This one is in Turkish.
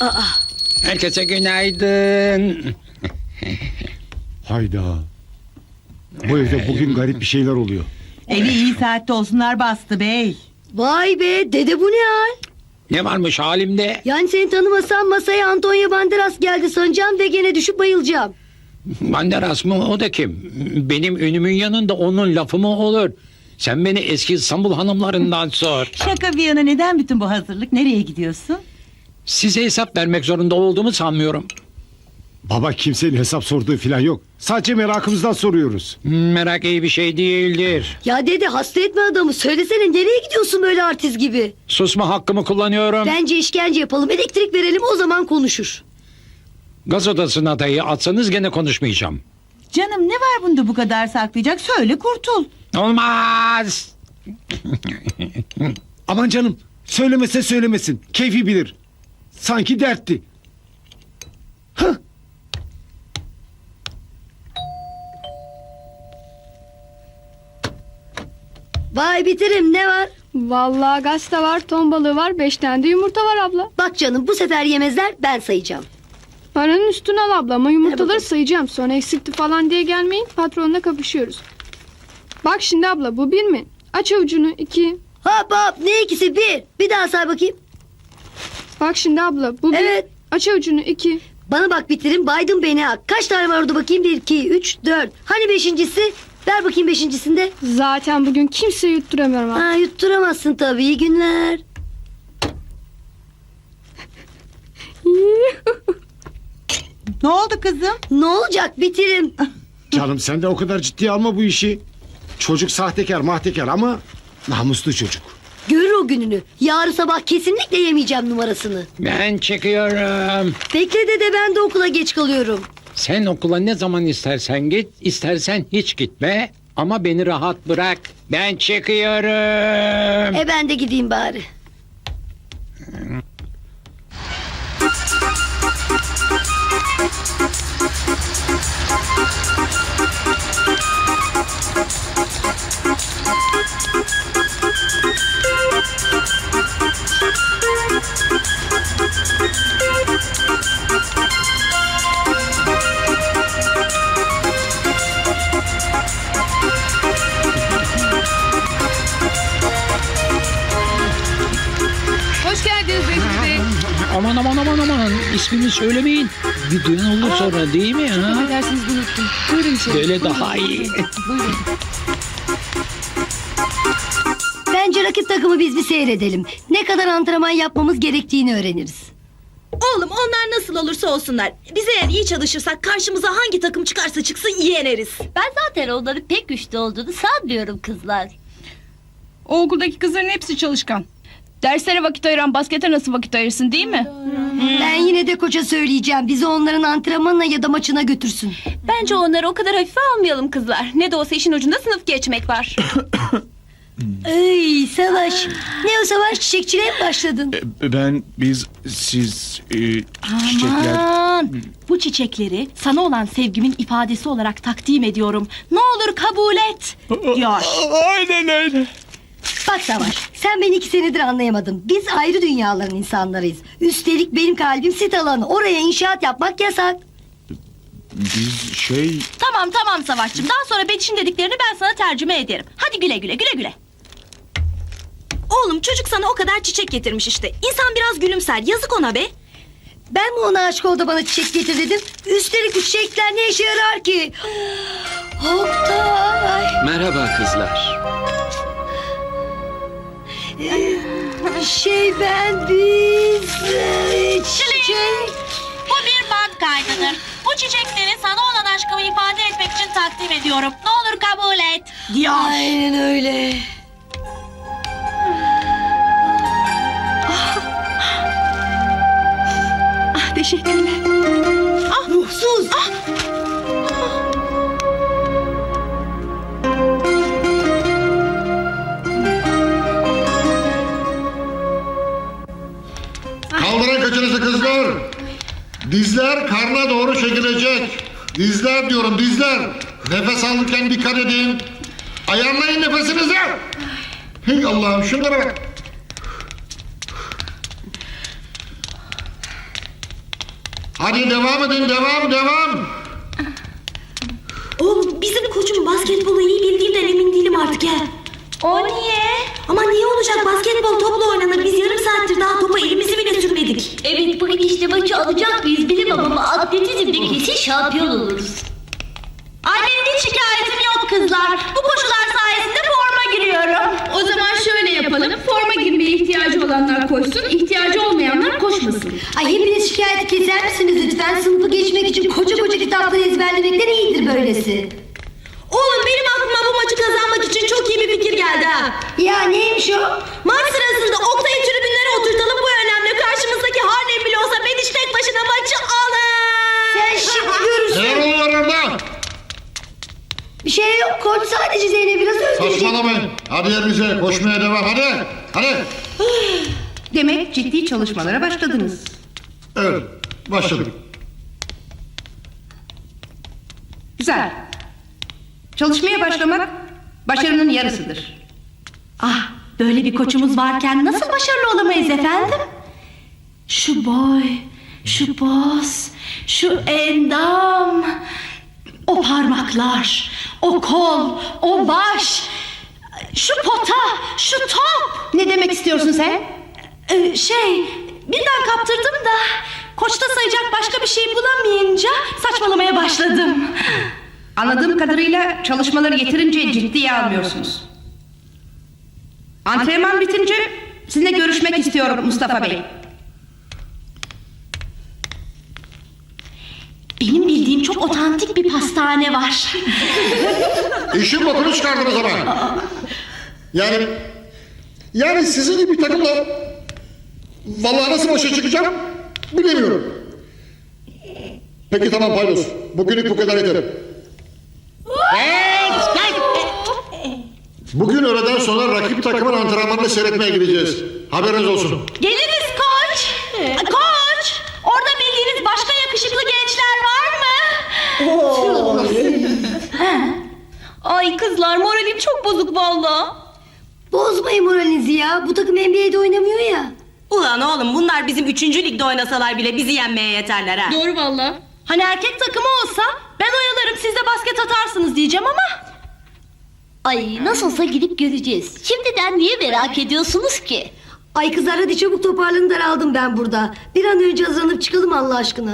Aa, Herkese günaydın. Hayda. Bu evde bugün garip bir şeyler oluyor. Evi iyi saatte olsunlar bastı bey. vay be dede bu ne hal? Ne varmış halimde? Yani seni tanımasam masaya Antonio Banderas geldi sanacağım ve gene düşüp bayılacağım. Banderas mı o da kim? Benim önümün yanında onun lafı mı olur? Sen beni eski İstanbul hanımlarından sor. Şaka bir yana neden bütün bu hazırlık? Nereye gidiyorsun? Size hesap vermek zorunda olduğumu sanmıyorum. Baba kimsenin hesap sorduğu falan yok. Sadece merakımızdan soruyoruz. Merak iyi bir şey değildir. Ya dede hasta etme adamı söylesene nereye gidiyorsun böyle artist gibi? Susma hakkımı kullanıyorum. Bence işkence yapalım elektrik verelim o zaman konuşur. Gaz odasına dayı atsanız gene konuşmayacağım. Canım ne var bunda bu kadar saklayacak? Söyle kurtul. Olmaz. Aman canım söylemese söylemesin. Keyfi bilir. Sanki dertti. Hah. Vay bitirim ne var? Vallahi gazete var, ton balığı var, beş tane de yumurta var abla. Bak canım bu sefer yemezler ben sayacağım. Paranın üstüne al abla ama yumurtaları bakalım. sayacağım. Sonra eksikti falan diye gelmeyin. Patronla kapışıyoruz. Bak şimdi abla bu bir mi? Aç avucunu iki. Hop hop ne ikisi bir. Bir daha say bakayım. Bak şimdi abla bu bir. Evet. Aç avucunu iki. Bana bak bitirin baydın beni ha. Kaç tane var orada bakayım? Bir, iki, üç, dört. Hani beşincisi? Ver bakayım beşincisinde. Zaten bugün kimseyi yutturamıyorum abla. Ha yutturamazsın tabii. İyi günler. Ne oldu kızım? Ne olacak bitirim. Canım sen de o kadar ciddiye alma bu işi. Çocuk sahtekar mahtekar ama namuslu çocuk. Görür o gününü. Yarın sabah kesinlikle yemeyeceğim numarasını. Ben çıkıyorum. Bekle dede ben de okula geç kalıyorum. Sen okula ne zaman istersen git, istersen hiç gitme. Ama beni rahat bırak. Ben çıkıyorum. E ben de gideyim bari. Hoş geldiniz Bey. Aman aman aman aman. İsmini söylemeyin. Bir duyan olur sonra değil mi ha? Dersiniz unuttum. Buyurun içeri. Böyle daha iyi. Bence rakip takımı biz bir seyredelim. Ne kadar antrenman yapmamız gerektiğini öğreniriz. Oğlum onlar nasıl olursa olsunlar. Biz eğer iyi çalışırsak karşımıza hangi takım çıkarsa çıksın yeneriz. Ben zaten onların pek güçlü olduğunu sanmıyorum kızlar. O okuldaki kızların hepsi çalışkan. Derslere vakit ayıran baskete nasıl vakit ayırsın değil mi? Ben yine de koça söyleyeceğim. Bizi onların antrenmanına ya da maçına götürsün. Bence onları o kadar hafife almayalım kızlar. Ne de olsa işin ucunda sınıf geçmek var. Ey Savaş. Ne o Savaş çiçekçiliğe mi başladın? Ben, biz, siz, e, çiçekler... Aman bu çiçekleri sana olan sevgimin ifadesi olarak takdim ediyorum. Ne olur kabul et. Diyor. Aynen öyle. Bak Savaş sen beni iki senedir anlayamadın. Biz ayrı dünyaların insanlarıyız. Üstelik benim kalbim sit alanı. Oraya inşaat yapmak yasak. Biz şey... Tamam tamam Savaşçım. Daha sonra Betiş'in dediklerini ben sana tercüme ederim. Hadi güle güle güle güle. Oğlum çocuk sana o kadar çiçek getirmiş işte. İnsan biraz gülümser. Yazık ona be. Ben mi ona aşık ol da bana çiçek getir dedim. Üstelik bu çiçekler ne işe yarar ki? Oktay. Merhaba kızlar. Şey ben biz... e, Çiçek... Bu bir band kaydıdır. Bu çiçekleri sana olan aşkımı ifade etmek için takdim ediyorum. Ne olur kabul et. Diyor. Aynen öyle. Çekilecek. Dizler diyorum dizler. Nefes alırken dikkat edin. Ayarlayın nefesinizi. Hey Allah'ım şunlara bak. Hadi devam edin devam devam. Oğlum bizim koçun basketbolu iyi bildiğinden emin değilim artık he. O niye? Ama niye olacak basketbol topla oynanır biz yarım saattir daha topa elimizi bile sürmedik. Evet bugün işte maçı alacak mıyız bilemem ama atletizmde kesin şampiyon oluruz. Hiç şikayetim yok kızlar. Bu koşular sayesinde forma giriyorum. O zaman şöyle yapalım. Forma girmeye ihtiyacı olanlar koşsun, ihtiyacı olmayanlar koşmasın. Ay hepiniz şikayeti keser misiniz lütfen? Sınıfı geçmek için koca koca kitapları ezberlemekten iyidir böylesi. Oğlum benim aklıma bu maçı kazanmak için çok iyi bir fikir geldi ha. Ya neymiş o? Bediş tek başına maçı alır. Sen şimdi görürsün. Oluyor orada? Bir şey yok koç sadece Zeynep biraz özleyecek. Saçmalamayın. Hadi yerinize koşmaya devam hadi. Hadi. Demek ciddi çalışmalara başladınız. Evet başladık. Güzel. Çalışmaya başlamak başarının yarısıdır. Ah böyle bir koçumuz varken nasıl başarılı olamayız efendim? Şu boy, şu poz, şu endam, o parmaklar, o kol, o baş, şu pota, şu top. Ne demek istiyorsun sen? Ee, şey, birden kaptırdım da koçta sayacak başka bir şey bulamayınca saçmalamaya başladım. Anladığım kadarıyla çalışmaları yeterince ciddiye almıyorsunuz. Antrenman bitince sizinle görüşmek istiyorum Mustafa Bey. Benim bildiğim çok otantik bir pastane var. İşin bokunu çıkardınız ama. Yani yani sizin gibi bir takımla vallahi nasıl başa çıkacağım bilemiyorum. Peki tamam Paydos. Bugünlük bu kadar yeter. Bugün öğleden sonra rakip takımın antrenmanını seyretmeye gideceğiz. Haberiniz olsun. Geliriz koç. Koç, orada bildiğiniz başka yakışıklı gençler? Ay kızlar moralim çok bozuk valla. Bozmayın moralinizi ya. Bu takım NBA'de oynamıyor ya. Ulan oğlum bunlar bizim üçüncü ligde oynasalar bile bizi yenmeye yeterler ha. Doğru valla. Hani erkek takımı olsa ben oyalarım siz de basket atarsınız diyeceğim ama. Ay nasıl olsa gidip göreceğiz. Şimdiden niye merak ediyorsunuz ki? Ay kızlar hadi çabuk toparlanın daraldım ben burada. Bir an önce hazırlanıp çıkalım Allah aşkına.